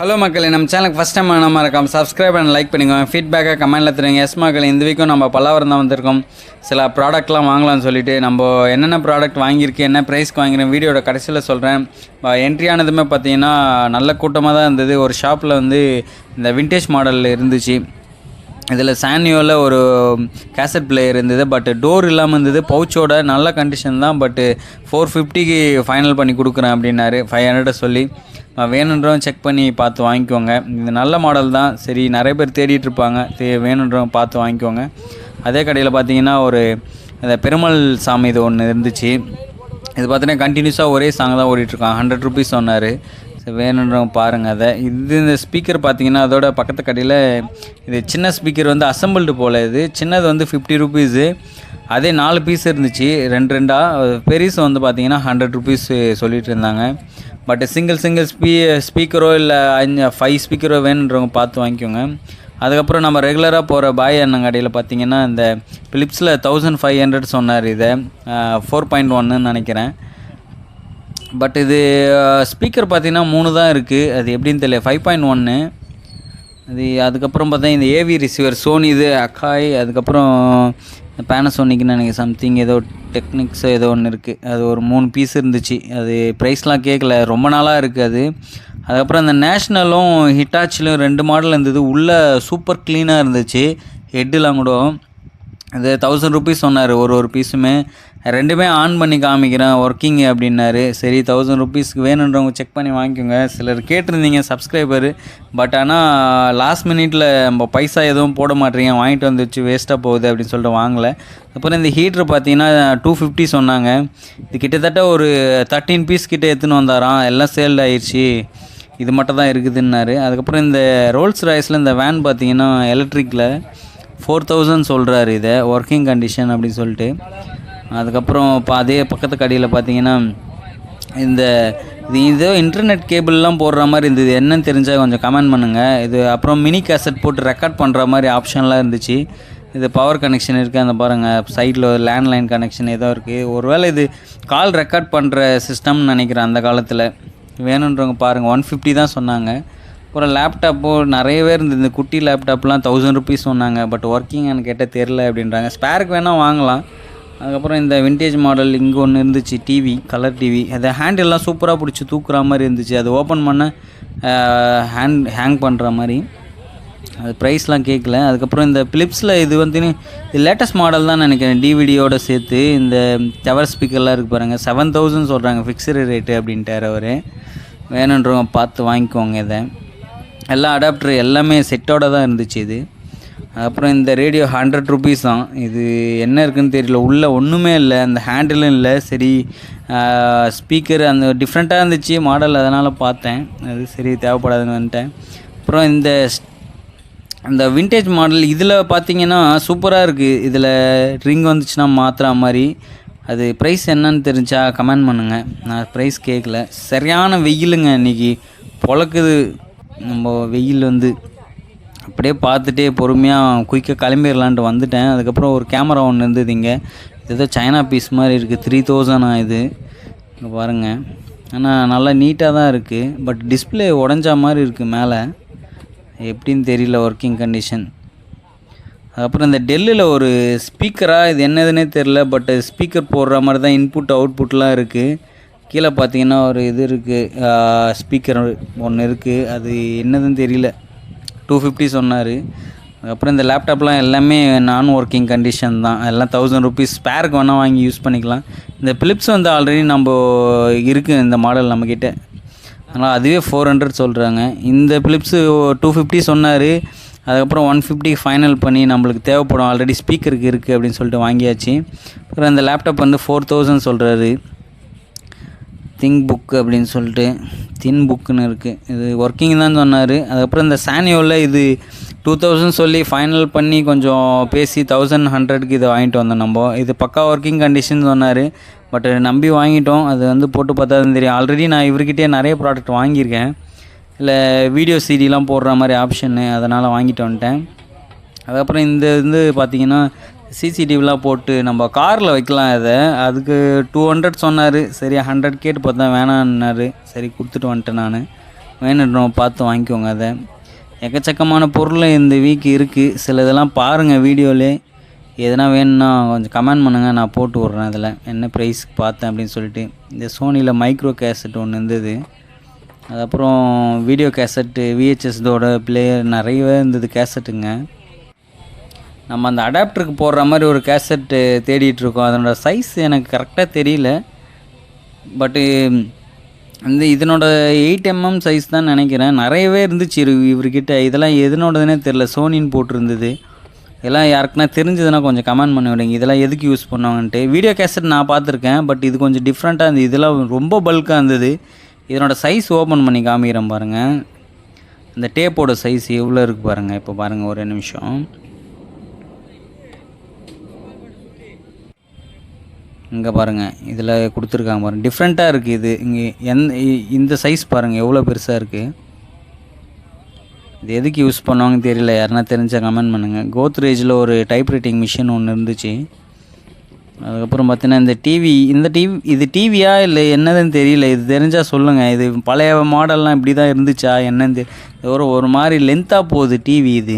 Hello மக்களே. நம்ம சேனலுக்கு ஃபஸ்ட் டைம் நம்ம இருக்கோம் சப்ஸ்கிரைப் அண்ட் லைக் பண்ணிக்கோங்க. ஃபீட்பேக்காக கமெண்ட்டில் தருங்க எஸ் மக்கள் இந்த வீக்கும் நம்ம பல்லாவரம் தான் வந்திருக்கோம். சில ப்ராடக்ட்லாம் வாங்கலாம்னு சொல்லிட்டு நம்ம என்னென்ன ப்ராடக்ட் வாங்கியிருக்கு என்ன ப்ரைஸ்க்கு வாங்கிறேன் வீடியோட கடைசியில் சொல்கிறேன் என்ட்ரி ஆனதுமே பார்த்தீங்கன்னா நல்ல கூட்டமாக தான் இருந்தது. ஒரு ஷாப்பில் வந்து இந்த விண்டேஜ் மாடலில் இருந்துச்சு. இதில் சானியோவில் ஒரு கேசட் பிளேயர் இருந்தது பட் டோர் இல்லாமல் இருந்தது. பவுச்சோட நல்ல கண்டிஷன் தான் பட்டு ஃபோர் ஃபிஃப்டிக்கு ஃபைனல் பண்ணி கொடுக்குறேன் அப்படின்னாரு. ஃபைவ் ஹண்ட்ரடை சொல்லி அஹ் வேணுன்றவங்க செக் பண்ணி பார்த்து வாங்கிக்கோங்க. இது நல்ல மாடல் தான். சரி நிறைய பேர் தேடிட்டு இருப்பாங்க. தே வேணுன்றவங்க பார்த்து வாங்கிக்கோங்க. அதே கடையில் பார்த்தீங்கன்னா ஒரு இந்த பெருமாள் சாமி இது ஒன்று இருந்துச்சு. இது பார்த்தீங்கன்னா கண்டினியூஸாக ஒரே சாங் தான் ஓடிட்டுருக்கான் ஹண்ட்ரட் ருபீஸ் சொன்னார். வேணுன்றவங்க பாருங்கள் அதை இது இந்த ஸ்பீக்கர் பார்த்தீங்கன்னா அதோட பக்கத்து கடையில் இது சின்ன ஸ்பீக்கர் வந்து அசம்பிள்டு போல் இது. சின்னது வந்து ஃபிஃப்டி ருபீஸு அதே நாலு பீஸ் இருந்துச்சு. ரெண்டு ரெண்டாக பெருசு வந்து பார்த்தீங்கன்னா ஹண்ட்ரட் ருபீஸ் சொல்லிட்டு இருந்தாங்க. பட் சிங்கிள் சிங்கிள் ஸ்பீ ஸ்பீக்கரோ இல்லை அஞ்சு ஃபைவ் ஸ்பீக்கரோ வேணுன்றவங்க பார்த்து வாங்கிக்கோங்க. அதுக்கப்புறம் நம்ம ரெகுலராக போகிற பாய் அண்ணன் கடையில் பார்த்தீங்கன்னா இந்த பிலிப்ஸில் தௌசண்ட் ஃபைவ் ஹண்ட்ரட் சொன்னார் இதை. ஃபோர் பாயிண்ட் ஒன்னு நினைக்கிறேன். பட் இது ஸ்பீக்கர் பார்த்தீங்கன்னா மூணு தான் இருக்குது அது எப்படின்னு தெரியல. ஃபைவ் பாயிண்ட் ஒன்று அது அதுக்கப்புறம் பார்த்தா இந்த ஏவி ரிசீவர் சோனி இது அக்காய் அதுக்கப்புறம் பேனசோனிக்னு எனக்கு சம்திங் ஏதோ டெக்னிக்ஸ் ஏதோ ஒன்று இருக்குது அது ஒரு மூணு பீஸ் இருந்துச்சு. அது ப்ரைஸ்லாம் கேட்கல ரொம்ப நாளாக இருக்குது அது. அதுக்கப்புறம் அந்த நேஷ்னலும் ஹிட்டாச்சிலும் ரெண்டு மாடல் இருந்தது. உள்ளே சூப்பர் க்ளீனாக இருந்துச்சு. ஹெட்டுலாம் கூட. அது தௌசண்ட் ருபீஸ் சொன்னார். ஒரு ஒரு பீஸுமே ரெண்டுமே ஆன் பண்ணி காமிக்கிறேன் ஒர்க்கிங் அப்படின்னாரு. சரி தௌசண்ட் ருபீஸ்க்கு வேணுன்றவங்க செக் பண்ணி வாங்கிக்கோங்க. சிலர் கேட்டிருந்தீங்க சப்ஸ்கிரைபர் பட் ஆனால் லாஸ்ட் மினிட்டில் நம்ம பைசா எதுவும் போட மாட்டீங்க வாங்கிட்டு வந்துச்சு வேஸ்ட்டாக போகுது அப்படின்னு சொல்லிட்டு வாங்கலை. அப்புறம் இந்த ஹீட்ரு பார்த்தீங்கன்னா டூ ஃபிஃப்டி சொன்னாங்க. இது கிட்டத்தட்ட ஒரு தேர்ட்டீன் பீஸ் கிட்டே எடுத்துன்னு வந்தாராம். எல்லாம் சேல் ஆயிடுச்சு இது மட்டும் தான் இருக்குதுன்னாரு. அதுக்கப்புறம் இந்த ரோல்ஸ் ராய்ஸில் இந்த வேன் பார்த்தீங்கன்னா எலக்ட்ரிக்கில் ஃபோர் தௌசண்ட் சொல்கிறாரு இதை ஒர்க்கிங் கண்டிஷன் அப்படின்னு சொல்லிட்டு. அதுக்கப்புறம் இப்போ அதே பக்கத்து கடையில் பார்த்தீங்கன்னா இந்த இது இதோ இன்டர்நெட் கேபிள்லாம் போடுற மாதிரி இருந்தது. என்னன்னு தெரிஞ்சால் கொஞ்சம் கமெண்ட் பண்ணுங்கள் இது அப்புறம் மினி கேசட் போட்டு ரெக்கார்ட் பண்ணுற மாதிரி ஆப்ஷன்லாம் இருந்துச்சு. இது பவர் கனெக்ஷன் இருக்குது அந்த பாருங்கள் சைடில் லேண்ட்லைன் கனெக்ஷன் ஏதோ இருக்குது ஒருவேளை இது கால் ரெக்கார்ட் பண்ணுற சிஸ்டம்னு நினைக்கிறேன் அந்த காலத்தில். வேணுன்றவங்க பாருங்கள் ஒன் ஃபிஃப்டி தான் சொன்னாங்க. அப்புறம் லேப்டாப்போ நிறைய பேர் இருந்தது இந்த குட்டி லேப்டாப்லாம் தௌசண்ட் ருபீஸ் சொன்னாங்க. பட் ஒர்க்கிங் எனக்கு கேட்டால் தெரில அப்படின்றாங்க. ஸ்பேருக்கு வேணால் வாங்கலாம். அதுக்கப்புறம் இந்த விண்டேஜ் மாடல் இங்கே ஒன்று இருந்துச்சு டிவி கலர் டிவி அதை ஹேண்டில்லாம் சூப்பராக பிடிச்சி தூக்குற மாதிரி இருந்துச்சு. அது ஓப்பன் பண்ண ஹேண்ட் ஹேங் பண்ணுற மாதிரி. அது ப்ரைஸ்லாம் கேட்கல அதுக்கப்புறம் இந்த பிலிப்ஸில் இது வந்து இது லேட்டஸ்ட் மாடல் தான் நினைக்கிறேன். டிவிடியோட சேர்த்து இந்த டவர் ஸ்பீக்கர்லாம் இருக்குது பாருங்கள் செவன் தௌசண்ட் சொல்கிறாங்க ஃபிக்ஸடு ரேட்டு அப்படின்ட்டார் அவர். வேணுன்றவங்க பார்த்து வாங்கிக்கோங்க இதை. எல்லா அடாப்டர் எல்லாமே செட்டோட தான் இருந்துச்சு இது. அப்புறம் இந்த ரேடியோ ஹண்ட்ரட் ருபீஸ் தான். இது என்ன இருக்குன்னு தெரியல. உள்ளே ஒன்றுமே இல்லை. அந்த ஹேண்டிலும் இல்லை. சரி ஸ்பீக்கர் அந்த டிஃப்ரெண்ட்டாக இருந்துச்சு. மாடல் அதனால் பார்த்தேன். அது சரி தேவைப்படாதுன்னு வந்துட்டேன். அப்புறம் இந்த அந்த வின்டேஜ் மாடல் இதில் பார்த்தீங்கன்னா சூப்பராக இருக்குது இதில் ரிங் வந்துச்சுன்னா மாற்றுற மாதிரி. அது ப்ரைஸ் என்னன்னு தெரிஞ்சா கமெண்ட் பண்ணுங்கள் நான் ப்ரைஸ் கேட்கல சரியான வெயிலுங்க இன்றைக்கி பொழக்குது. நம்ம வெயில் வந்து அப்படியே பார்த்துட்டே பொறுமையாக குயிக்காக கிளம்பிடலான்ட்டு வந்துட்டேன். அதுக்கப்புறம் ஒரு கேமரா ஒன்று இருந்தது இங்கே. இதுதான் ஏதோ சைனா பீஸ் மாதிரி இருக்குது த்ரீ தௌசண்டா இது. இங்கே பாருங்கள் ஆனால் நல்லா நீட்டாக தான் இருக்குது பட் டிஸ்பிளே உடஞ்சா மாதிரி இருக்குது மேலே. எப்படின்னு தெரியல ஒர்க்கிங் கண்டிஷன் அதுக்கப்புறம் இந்த டெல்லில் ஒரு ஸ்பீக்கராக இது என்னதுன்னே தெரில பட் ஸ்பீக்கர் போடுற மாதிரி தான் இன்புட் அவுட்புட்லாம் இருக்குது கீழே பார்த்தீங்கன்னா ஒரு இது இருக்குது ஸ்பீக்கர் ஒன்று இருக்குது அது என்னதுன்னு தெரியல. டூ ஃபிஃப்டி சொன்னார். அதுக்கப்புறம் இந்த லேப்டாப்லாம் எல்லாமே நான் ஒர்க்கிங் கண்டிஷன் தான் எல்லாம் தௌசண்ட் ருபீஸ் ஸ்பேருக்கு வேணால் வாங்கி யூஸ் பண்ணிக்கலாம். இந்த பிலிப்ஸ் வந்து ஆல்ரெடி நம்ம இருக்குது இந்த மாடல் நம்மக்கிட்ட அதனால் அதுவே ஃபோர் ஹண்ட்ரட் சொல்கிறாங்க இந்த பிலிப்ஸு டூ ஃபிஃப்டி சொன்னார். அதுக்கப்புறம் ஒன் ஃபிஃப்டி ஃபைனல் பண்ணி நம்மளுக்கு தேவைப்படும். ஆல்ரெடி ஸ்பீக்கருக்கு இருக்குது அப்படின்னு சொல்லிட்டு வாங்கியாச்சு. அப்புறம் இந்த லேப்டாப் வந்து ஃபோர் தௌசண்ட் சொல்கிறாரு திங்க் புக் அப்படின்னு சொல்லிட்டு தின் புக்குன்னு இருக்குது இது ஒர்க்கிங் தான் சொன்னார். அதுக்கப்புறம் இந்த சானியோவில் இது டூ தௌசண்ட் சொல்லி ஃபைனல் பண்ணி கொஞ்சம் பேசி தௌசண்ட் ஹண்ட்ரட்க்கு இதை வாங்கிட்டு வந்தோம் நம்ம. இது பக்கா ஒர்க்கிங் கண்டிஷன் சொன்னார். பட் நம்பி வாங்கிட்டோம். அது வந்து போட்டு பார்த்தா தான் தெரியும். ஆல்ரெடி நான் இவர்கிட்டே நிறைய ப்ராடக்ட் வாங்கியிருக்கேன். இல்லை வீடியோ சிடிலாம் போடுற மாதிரி ஆப்ஷன்னு அதனால் வாங்கிட்டு வந்துட்டேன். அதுக்கப்புறம் இந்த வந்து பார்த்திங்கன்னா சிசிடிவிலாம் போட்டு நம்ம காரில் வைக்கலாம் இதை. அதுக்கு டூ ஹண்ட்ரட் சொன்னார். சரி ஹண்ட்ரட் கேட்டு பார்த்தா வேணான்னாரு. சரி கொடுத்துட்டு வந்துட்டேன் நான். வேணுன்றோம் பார்த்து வாங்கிக்கோங்க அதை. எக்கச்சக்கமான பொருள் இந்த வீக் இருக்குது சில இதெல்லாம் பாருங்கள் வீடியோலே. எதனா வேணும்னா கொஞ்சம் கமெண்ட் பண்ணுங்கள் நான் போட்டு விட்றேன் அதில். என்ன ப்ரைஸ்க்கு பார்த்தேன் அப்படின்னு சொல்லிட்டு. இந்த சோனியில் மைக்ரோ கேசட் ஒன்று இருந்தது. அதுக்கப்புறம் வீடியோ கேசட்டு விஹெச்எஸ்தோட பிளேயர் நிறையவே இருந்தது கேசட்டுங்க நம்ம அந்த அடாப்டருக்கு போடுற மாதிரி ஒரு கேசட்டு தேடிட்டு இருக்கோம். அதனோட சைஸ் எனக்கு கரெக்டாக தெரியல. பட்டு இந்த இதனோட எயிட் எம்எம் சைஸ் தான் நினைக்கிறேன். நிறையவே இருந்துச்சு இவர்கிட்ட. இதெல்லாம் எதனோடதுனே தெரில சோனின்னு போட்டிருந்தது. இதெல்லாம் யாருக்குன்னா தெரிஞ்சதுன்னா கொஞ்சம் கமெண்ட் பண்ணி விடுங்க. இதெல்லாம் எதுக்கு யூஸ் பண்ணுவாங்கன்ட்டு. வீடியோ கேசட் நான் பார்த்துருக்கேன். பட் இது கொஞ்சம் டிஃப்ரெண்ட்டாக இருந்தது. இதெல்லாம் ரொம்ப பல்காக இருந்தது. இதனோட சைஸ் ஓப்பன் பண்ணி காமிக்கிறேன் பாருங்கள் இந்த டேப்போட சைஸ் எவ்வளோ இருக்குது பாருங்கள் இப்போ பாருங்கள் ஒரு நிமிஷம். இங்கே பாருங்கள் இதில் கொடுத்துருக்காங்க பாருங்கள் டிஃப்ரெண்ட்டாக இருக்குது இது. இங்கே எந்த இ- இந்த சைஸ் பாருங்கள் எவ்வளோ பெருசாக இருக்குது இது எதுக்கு யூஸ் பண்ணுவாங்கன்னு தெரியல. யாருன்னா தெரிஞ்சால் கமெண்ட் பண்ணுங்கள் கோத்ரேஜில் ஒரு டைப்ரைட்டிங் மிஷின் ஒன்று இருந்துச்சு. அதுக்கப்புறம் பார்த்தீங்கன்னா இந்த டிவி இந்த டிவி இது டிவியா இல்லை என்னதுன்னு தெரியல. இது தெரிஞ்சால் சொல்லுங்கள் இது பழைய மாடல்லாம் இப்படி தான் இருந்துச்சா என்னன்னு ஒரு ஒரு மாதிரி லென்த்தாக போகுது டிவி இது.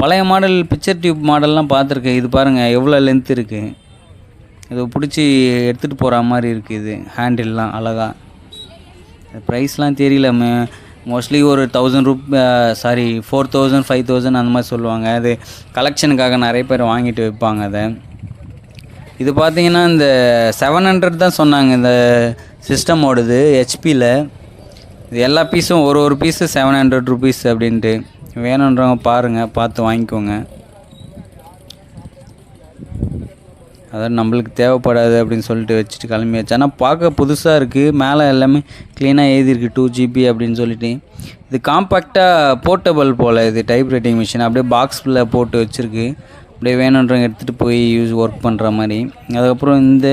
பழைய மாடல் பிக்சர் டியூப் மாடல்லாம் பார்த்துருக்கேன் இது பாருங்கள் எவ்வளோ லென்த் இருக்குது இதை பிடிச்சி எடுத்துகிட்டு போகிற மாதிரி இருக்குது இது ஹேண்டில்லாம் அழகாக ப்ரைஸ்லாம் தெரியல மோஸ்ட்லி ஒரு thousand ருப் sorry four thousand five thousand அந்த மாதிரி சொல்லுவாங்க. அது கலெக்ஷனுக்காக நிறைய பேர் வாங்கிட்டு வைப்பாங்க அதை. இது பார்த்தீங்கன்னா இந்த செவன் ஹண்ட்ரட் தான் சொன்னாங்க இந்த சிஸ்டம் ஓடுது ஹெச்பியில் இது எல்லா பீஸும் ஒரு ஒரு பீஸு செவன் ஹண்ட்ரட் ருபீஸ் அப்படின்ட்டு. வேணுன்றவங்க பாருங்கள் பார்த்து வாங்கிக்கோங்க. அதாவது நம்மளுக்கு தேவைப்படாது அப்படின்னு சொல்லிட்டு வச்சுட்டு கிளம்பியாச்சு. ஆனால் பார்க்க புதுசாக இருக்குது மேலே எல்லாமே க்ளீனாக எழுதியிருக்கு. டூ ஜிபி அப்படின்னு சொல்லிட்டு. இது காம்பேக்டாக போர்ட்டபிள் போல் இது டைப் ரைட்டிங் மிஷின் அப்படியே பாக்ஸில் போட்டு வச்சுருக்கு. அப்படியே வேணுன்றவங்க எடுத்துகிட்டு போய் யூஸ் ஒர்க் பண்ணுற மாதிரி. அதுக்கப்புறம் இந்த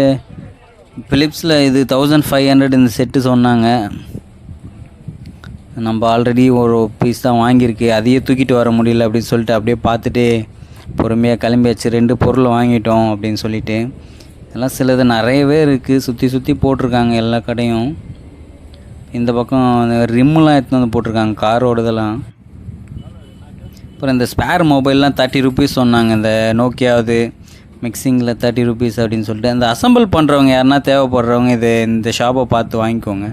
ஃபிலிப்ஸில் இது தௌசண்ட் ஃபைவ் ஹண்ட்ரட் இந்த செட்டு சொன்னாங்க. நம்ம ஆல்ரெடி ஒரு பீஸ் தான் வாங்கியிருக்கு. அதையே தூக்கிட்டு வர முடியல அப்படின்னு சொல்லிட்டு அப்படியே பார்த்துட்டு பொறுமையாக கிளம்பியாச்சு ரெண்டு பொருள் வாங்கிட்டோம் அப்படின்னு சொல்லிட்டு. இதெல்லாம் சிலது நிறையவே இருக்குது சுற்றி சுற்றி போட்டிருக்காங்க எல்லா கடையும். இந்த பக்கம் ரிம்முலாம் எடுத்துன்னு வந்து போட்டிருக்காங்க காரோடதெல்லாம் அப்புறம் இந்த ஸ்பேர் மொபைல்லாம் தேர்ட்டி ருபீஸ் சொன்னாங்க. இந்த நோக்கியாவது மிக்சிங்கில் தேர்ட்டி ருபீஸ் அப்படின்னு சொல்லிட்டு. அந்த அசம்பிள் பண்ணுறவங்க யாருன்னா தேவைப்படுறவங்க இது இந்த ஷாப்பை பார்த்து வாங்கிக்கோங்க.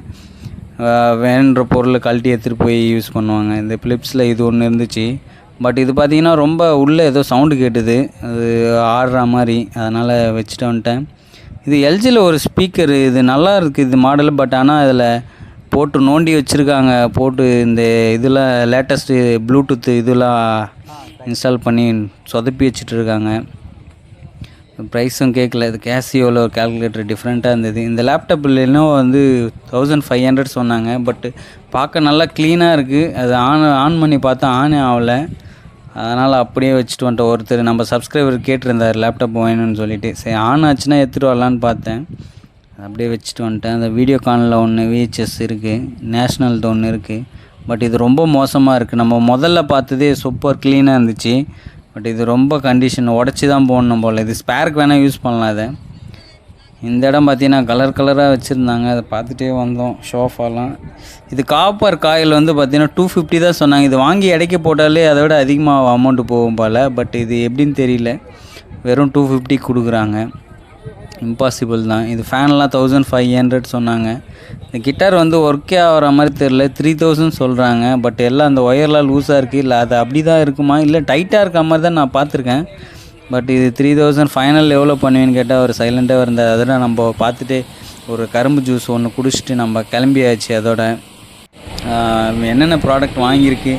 வேணுன்ற பொருளை கழட்டி எடுத்துகிட்டு போய் யூஸ் பண்ணுவாங்க. இந்த ஃபிலிப்ஸில் இது ஒன்று இருந்துச்சு. பட் இது பார்த்தீங்கன்னா ரொம்ப உள்ளே ஏதோ சவுண்டு கேட்டுது. அது ஆடுற மாதிரி. அதனால் வச்சுட்டு வந்துட்டேன். இது எல்ஜியில் ஒரு ஸ்பீக்கர் இது நல்லா இருக்குது இது மாடல் பட் ஆனால் அதில் போட்டு நோண்டி வச்சுருக்காங்க. போட்டு இந்த இதில் லேட்டஸ்ட்டு ப்ளூடூத்து இதெல்லாம் இன்ஸ்டால் பண்ணி சொதப்பி வச்சுட்டு இருக்காங்க. ப்ரைஸும் கேட்கல இது கேசியோவில் ஒரு கால்குலேட்டர் டிஃப்ரெண்ட்டாக இருந்தது. இந்த லேப்டாப் இன்னும் வந்து தௌசண்ட் ஃபைவ் ஹண்ட்ரட் சொன்னாங்க. பட் பார்க்க நல்லா க்ளீனாக இருக்குது அது ஆன் ஆன் பண்ணி பார்த்தா ஆனே ஆகலை. அதனால் அப்படியே வச்சுட்டு வந்துட்டோம். ஒருத்தர் நம்ம சப்ஸ்கிரைபர் கேட்டிருந்தார் லேப்டாப் வேணும்னு சொல்லிட்டு. சரி ஆன் ஆச்சுன்னா எடுத்துகிட்டு வரலான்னு பார்த்தேன். அப்படியே வச்சுட்டு வந்துட்டேன். அந்த வீடியோ கானில் ஒன்று விஹெச்எஸ் இருக்குது நேஷ்னல்து ஒன்று இருக்குது பட் இது ரொம்ப மோசமாக இருக்குது நம்ம முதல்ல பார்த்ததே சூப்பர் க்ளீனாக இருந்துச்சு. பட் இது ரொம்ப கண்டிஷன் உடச்சி தான் போடணும் போல். இது ஸ்பேருக்கு வேணால் யூஸ் பண்ணலாம் அதை இந்த இடம் பார்த்தீங்கன்னா கலர் கலராக வச்சுருந்தாங்க. அதை பார்த்துட்டே வந்தோம். ஷோஃபாலாம் இது காப்பர் காயில் வந்து பார்த்திங்கன்னா டூ ஃபிஃப்டி தான் சொன்னாங்க. இது வாங்கி இடைக்க போட்டாலே அதை விட அதிகமாக அமௌண்ட்டு போகும் போல். பட் இது எப்படின்னு தெரியல. வெறும் டூ ஃபிஃப்டி கொடுக்குறாங்க. இம்பாசிபிள் தான். இது ஃபேன்லாம் தௌசண்ட் ஃபைவ் ஹண்ட்ரட் சொன்னாங்க. இந்த கிட்டார் வந்து ஒர்க்கே ஆகிற மாதிரி தெரில த்ரீ தௌசண்ட் சொல்கிறாங்க பட் எல்லாம் அந்த ஒயர்லாம் லூஸாக இருக்குது இல்லை அது அப்படி தான் இருக்குமா? இல்லை டைட்டாக இருக்க மாதிரி தான் நான் பார்த்துருக்கேன். பட் இது த்ரீ தௌசண்ட் ஃபைனல் எவ்வளோ பண்ணுவேன்னு கேட்டால் அவர் சைலண்ட்டாக இருந்தார். அதெல்லாம் நம்ம பார்த்துட்டு ஒரு கரும்பு ஜூஸ் ஒன்று குடிச்சிட்டு நம்ம கிளம்பியாச்சு அதோட. என்னென்ன ப்ராடக்ட் வாங்கியிருக்கு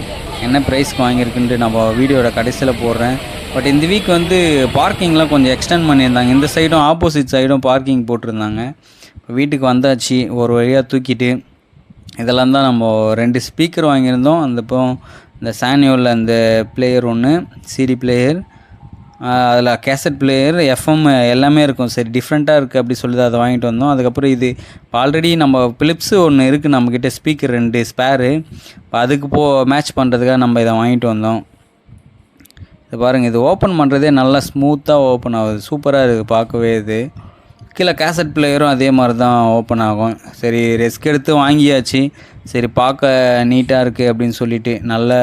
என்ன ப்ரைஸ்க்கு வாங்கியிருக்குன்ட்டு நம்ம வீடியோட கடைசியில் போடுறேன். பட் இந்த வீக் வந்து பார்க்கிங்லாம் கொஞ்சம் எக்ஸ்டெண்ட் பண்ணியிருந்தாங்க. இந்த சைடும் ஆப்போசிட் சைடும் பார்க்கிங் போட்டிருந்தாங்க. வீட்டுக்கு வந்தாச்சு ஒரு வழியாக தூக்கிட்டு. இதெல்லாம் தான் நம்ம ரெண்டு ஸ்பீக்கர் வாங்கியிருந்தோம். அந்த இப்போ இந்த சானியோவில் அந்த பிளேயர் ஒன்று சிடி பிளேயர் அதில் கேசட் பிளேயர் எஃப்எம் எல்லாமே இருக்கும். சரி டிஃப்ரெண்ட்டாக இருக்குது அப்படி சொல்லி அதை வாங்கிட்டு வந்தோம். அதுக்கப்புறம் இது ஆல்ரெடி நம்ம பிலிப்ஸு ஒன்று இருக்குது நம்மக்கிட்ட ஸ்பீக்கர் ரெண்டு ஸ்பேரு இப்போ அதுக்கு போ மேட்ச் பண்ணுறதுக்காக நம்ம இதை வாங்கிட்டு வந்தோம். இது பாருங்கள் இது ஓப்பன் பண்ணுறதே நல்லா ஸ்மூத்தாக ஓப்பன் ஆகுது. சூப்பராக இருக்குது பார்க்கவே இது. கீழே கேசட் பிளேயரும் அதே மாதிரி தான் ஓப்பன் ஆகும். சரி ரிஸ்க் எடுத்து வாங்கியாச்சு. சரி பார்க்க நீட்டாக இருக்குது அப்படின்னு சொல்லிட்டு நல்ல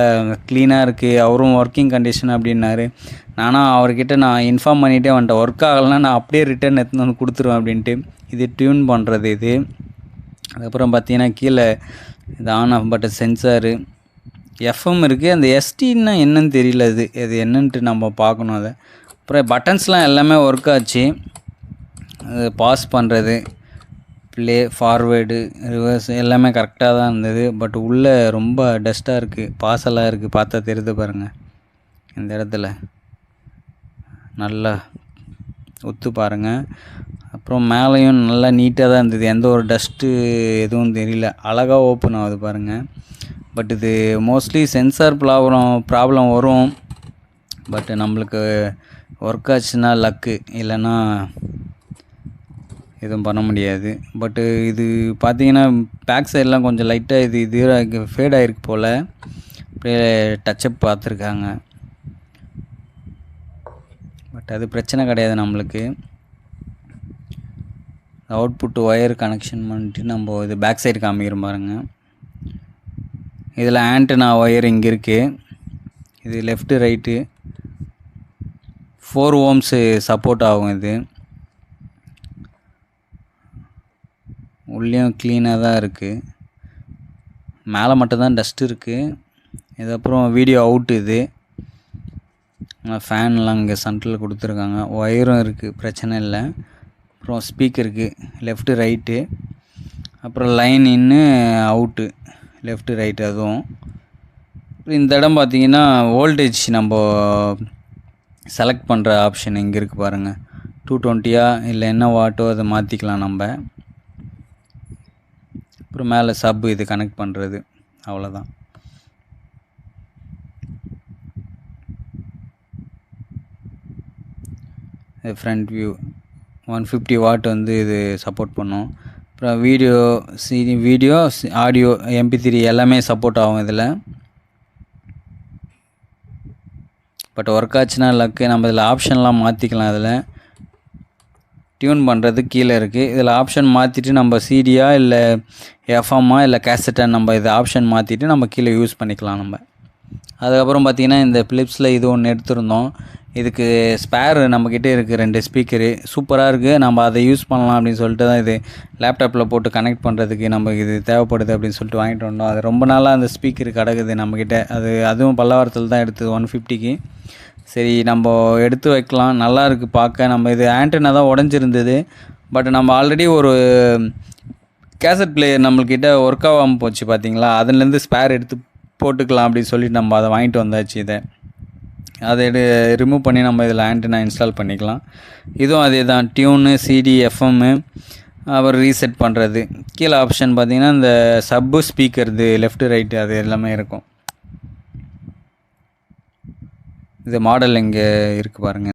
க்ளீனாக இருக்குது அவரும் ஒர்க்கிங் கண்டிஷன் அப்படின்னாரு. நானும் அவர்கிட்ட நான் இன்ஃபார்ம் பண்ணிகிட்டே வந்துட்டேன் ஒர்க் ஆகலைன்னா நான் அப்படியே ரிட்டர்ன் எடுத்துன்னு வந்து கொடுத்துருவேன் அப்படின்ட்டு. இது டியூன் பண்ணுறது இது. அதுக்கப்புறம் பார்த்தீங்கன்னா கீழே இது on off button sensor FM இருக்குது அந்த எஸ்டின்னா என்னன்னு தெரியல இது இது என்னன்ட்டு நம்ம பார்க்கணும் அதை. அப்புறம் பட்டன்ஸ்லாம் எல்லாமே ஒர்க் ஆச்சு. பாஸ் பண்ணுறது ப்ளே ஃபார்வேர்டு ரிவர்ஸ் எல்லாமே கரெக்டாக தான் இருந்தது. பட் உள்ளே ரொம்ப டஸ்ட்டாக இருக்குது பாசலாக இருக்குது பார்த்தா தெரியுது பாருங்கள் இந்த இடத்துல. நல்லா ஒத்து பாருங்கள் அப்புறம் மேலேயும் நல்லா நீட்டாக தான் இருந்தது. எந்த ஒரு டஸ்ட்டு எதுவும் தெரியல. அழகாக ஓப்பன் ஆகுது பாருங்கள் பட் இது மோஸ்ட்லி சென்சார் ப்ராப்ளம் ப்ராப்ளம் வரும். பட் நம்மளுக்கு ஒர்க் ஆச்சுன்னா லக்கு இல்லைன்னா எதுவும் பண்ண முடியாது. பட்டு இது பார்த்தீங்கன்னா பேக் சைடெலாம் கொஞ்சம் லைட்டாக இது இது ஃபேட் ஆகிருக்கு போல். அப்படியே டச்சப் பார்த்துருக்காங்க. பட் அது பிரச்சனை கிடையாது நம்மளுக்கு. அவுட்புட் ஒயர் கனெக்ஷன் பண்ணிட்டு நம்ம இது பேக் சைடு காமிக்கிறோம் பாருங்க. இதில் ஆண்டனா ஒயர் இங்கே இருக்குது இது left right four ohms support ஆகும் இது. உள்ளேயும் க்ளீனாக தான் இருக்குது மேலே மட்டும்தான் டஸ்ட் இருக்குது இது அப்புறம் வீடியோ அவுட் இது ஃபேன்லாம் இங்கே சென்டரில் கொடுத்துருக்காங்க. ஒயரும் இருக்குது பிரச்சனை இல்லை. அப்புறம் ஸ்பீக்கருக்கு லெஃப்ட்டு ரைட்டு அப்புறம் line in out left right அதுவும். அப்புறம் இந்த இடம் பார்த்தீங்கன்னா வோல்டேஜ் நம்ம செலக்ட் பண்ணுற ஆப்ஷன் இங்கே இருக்குது பாருங்கள் டூ டுவெண்ட்டியா இல்லை என்ன வாட்டோ அதை மாற்றிக்கலாம் நம்ம. அப்புறம் மேலே சப்பு இது கனெக்ட் பண்ணுறது அவ்வளோதான் இது front view one fifty watt வந்து இது சப்போர்ட் பண்ணும். அப்புறம் video CD video audio MP three எல்லாமே சப்போர்ட் ஆகும் இதில். பட் ஒர்க் ஆச்சுன்னா லக்கு நம்ம இதில் ஆப்ஷன்லாம் மாற்றிக்கலாம் இதில். டியூன் பண்ணுறது கீழே இருக்குது இதில் ஆப்ஷன் மாற்றிட்டு நம்ம சிடியா இல்லை எஃப்எம்மா இல்லை கேசட்டா நம்ம இது ஆப்ஷன் மாற்றிட்டு நம்ம கீழே யூஸ் பண்ணிக்கலாம் நம்ம. அதுக்கப்புறம் பார்த்திங்கன்னா இந்த ஃபிலிப்ஸில் இது ஒன்று எடுத்திருந்தோம். இதுக்கு ஸ்பேர் நம்மக்கிட்ட இருக்குது ரெண்டு ஸ்பீக்கரு சூப்பராக இருக்குது நம்ம அதை யூஸ் பண்ணலாம் அப்படின்னு சொல்லிட்டு தான் இது லேப்டாப்பில் போட்டு கனெக்ட் பண்ணுறதுக்கு நமக்கு இது தேவைப்படுது அப்படின்னு சொல்லிட்டு வாங்கிட்டு வந்தோம். அது ரொம்ப நாளாக அந்த ஸ்பீக்கர் கிடக்குது நம்மக்கிட்ட அது அதுவும் பல்லவாரத்தில் தான் எடுத்தது ஒன் ஃபிஃப்டிக்கு சரி நம்ம எடுத்து வைக்கலாம். நல்லா இருக்குது பார்க்க. நம்ம இது ஆண்டனா தான் உடஞ்சிருந்தது. பட் நம்ம ஆல்ரெடி ஒரு கேசட் பிளேயர் நம்மள்கிட்ட ஒர்க் ஆகாமல் போச்சு பார்த்தீங்களா? அதுலேருந்து ஸ்பேர் எடுத்து போட்டுக்கலாம் அப்படின்னு சொல்லிட்டு நம்ம அதை வாங்கிட்டு வந்தாச்சு இதை. அதை எடு ரிமூவ் பண்ணி நம்ம இதில் ஆண்டனா இன்ஸ்டால் பண்ணிக்கலாம். இதுவும் அதே தான். டியூனு சிடி எஃப்எம்மு அப்புறம் ரீசெட் பண்ணுறது கீழே ஆப்ஷன் பார்த்திங்கன்னா இந்த சப்பு ஸ்பீக்கர் இது லெஃப்ட் ரைட்டு அது எல்லாமே இருக்கும். இது மாடல் இங்கே இருக்குது பாருங்கள்